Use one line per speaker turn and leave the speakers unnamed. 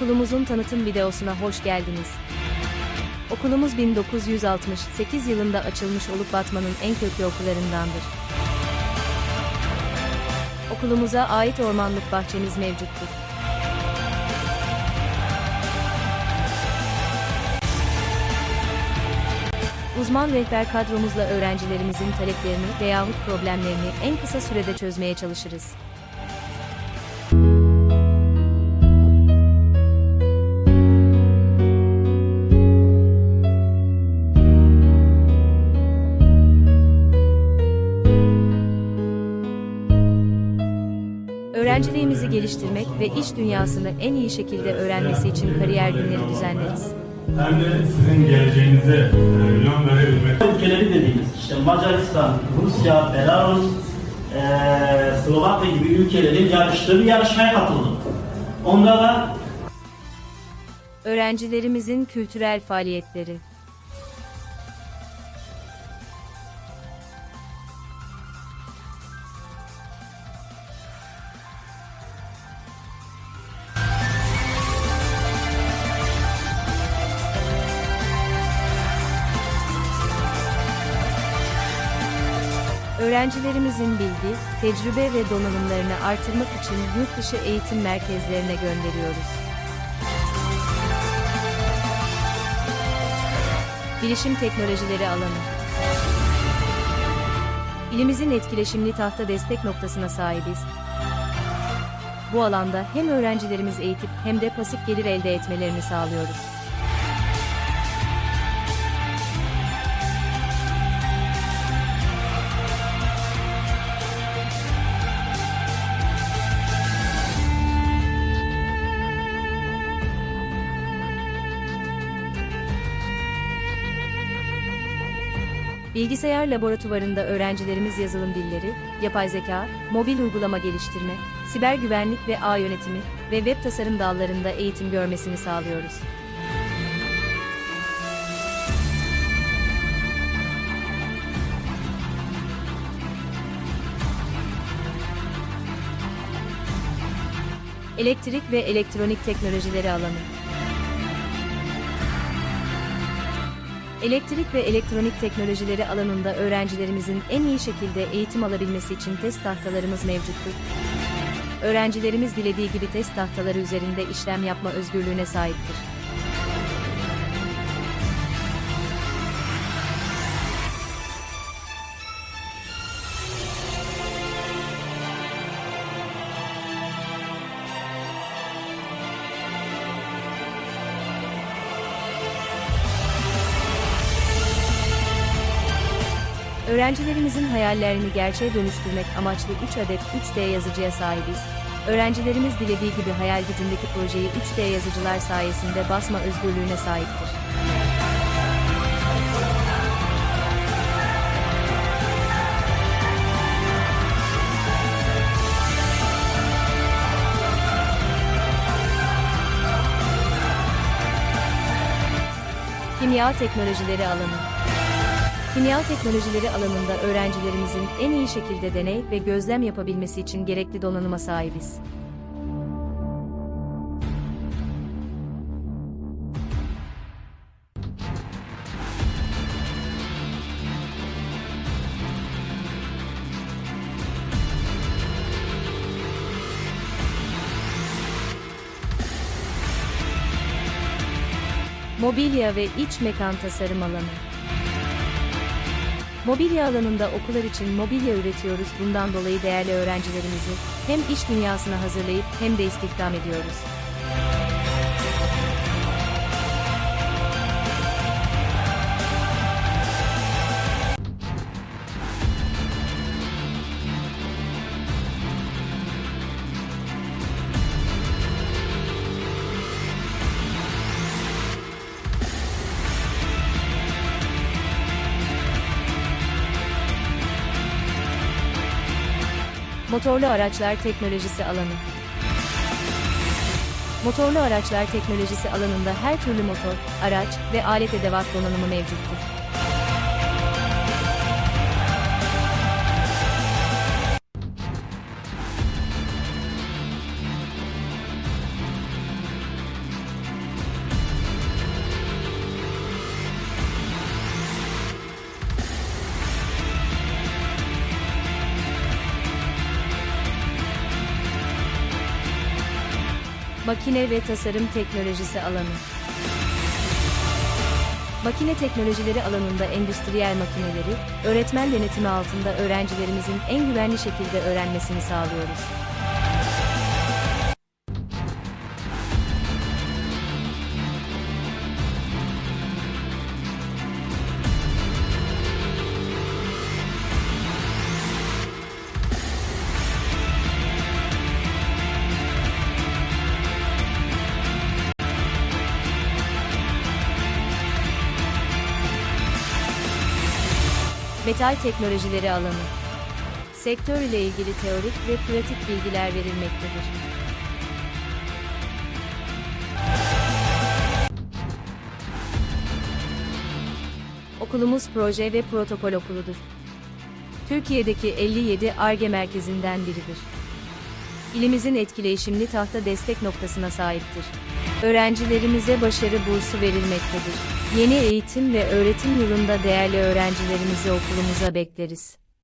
Okulumuzun tanıtım videosuna hoş geldiniz. Okulumuz 1968 yılında açılmış olup Batman'ın en köklü okullarındandır. Okulumuza ait ormanlık bahçemiz mevcuttur. Uzman rehber kadromuzla öğrencilerimizin taleplerini veyahut problemlerini en kısa sürede çözmeye çalışırız. Öğrenciliğimizi geliştirmek ve iş dünyasını en iyi şekilde öğrenmesi için kariyer günleri düzenleriz.
Hem de sizin geleceğinize e, yön verebilmek.
ülkeleri dediğimiz işte Macaristan, Rusya, Belarus, eee Slovakya gibi ülkelerin yarıştığı bir yarışmaya katıldım. Onda da
Öğrencilerimizin kültürel faaliyetleri. Öğrencilerimizin bilgi, tecrübe ve donanımlarını artırmak için yurt dışı eğitim merkezlerine gönderiyoruz. Bilişim teknolojileri alanı. İlimizin etkileşimli tahta destek noktasına sahibiz. Bu alanda hem öğrencilerimiz eğitip hem de pasif gelir elde etmelerini sağlıyoruz. Bilgisayar laboratuvarında öğrencilerimiz yazılım dilleri, yapay zeka, mobil uygulama geliştirme, siber güvenlik ve ağ yönetimi ve web tasarım dallarında eğitim görmesini sağlıyoruz. Elektrik ve elektronik teknolojileri alanı. Elektrik ve elektronik teknolojileri alanında öğrencilerimizin en iyi şekilde eğitim alabilmesi için test tahtalarımız mevcuttur. Öğrencilerimiz dilediği gibi test tahtaları üzerinde işlem yapma özgürlüğüne sahiptir. Öğrencilerimizin hayallerini gerçeğe dönüştürmek amaçlı 3 adet 3D yazıcıya sahibiz. Öğrencilerimiz dilediği gibi hayal gücündeki projeyi 3D yazıcılar sayesinde basma özgürlüğüne sahiptir. Kimya teknolojileri alanı. Kimya teknolojileri alanında öğrencilerimizin en iyi şekilde deney ve gözlem yapabilmesi için gerekli donanıma sahibiz. Mobilya ve iç mekan tasarım alanı. Mobilya alanında okullar için mobilya üretiyoruz. Bundan dolayı değerli öğrencilerimizi hem iş dünyasına hazırlayıp hem de istihdam ediyoruz. Motorlu araçlar teknolojisi alanı. Motorlu araçlar teknolojisi alanında her türlü motor, araç ve alet edevat donanımı mevcuttur. Makine ve tasarım teknolojisi alanı. Makine teknolojileri alanında endüstriyel makineleri, öğretmen denetimi altında öğrencilerimizin en güvenli şekilde öğrenmesini sağlıyoruz. Metal teknolojileri alanı. Sektör ile ilgili teorik ve pratik bilgiler verilmektedir. Okulumuz proje ve protokol okuludur. Türkiye'deki 57 ARGE merkezinden biridir. İlimizin etkileşimli tahta destek noktasına sahiptir. Öğrencilerimize başarı bursu verilmektedir. Yeni eğitim ve öğretim yılında değerli öğrencilerimizi okulumuza bekleriz.